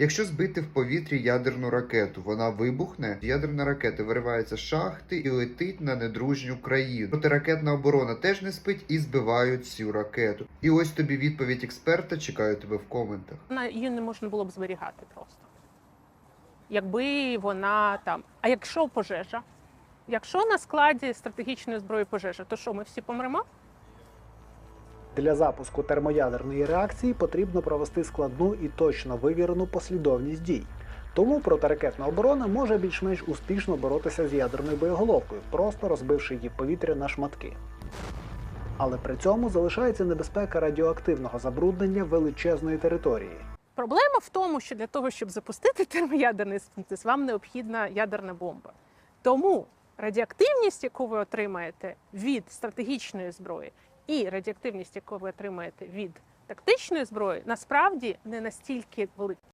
Якщо збити в повітрі ядерну ракету, вона вибухне. Ядерна ракета виривається з шахти і летить на недружню країну. Протиракетна оборона теж не спить і збивають цю ракету. І ось тобі відповідь експерта. Чекаю тебе в коментах. Вона її не можна було б зберігати просто. Якби вона там. А якщо пожежа? Якщо на складі стратегічної зброї пожежа, то що ми всі помремо? Для запуску термоядерної реакції потрібно провести складну і точно вивірену послідовність дій. Тому протиракетна оборона може більш-менш успішно боротися з ядерною боєголовкою, просто розбивши її повітря на шматки. Але при цьому залишається небезпека радіоактивного забруднення величезної території. Проблема в тому, що для того, щоб запустити термоядерний синтез, вам необхідна ядерна бомба. Тому радіоактивність, яку ви отримаєте від стратегічної зброї, і радіоактивність, яку ви отримаєте від тактичної зброї, насправді не настільки велика.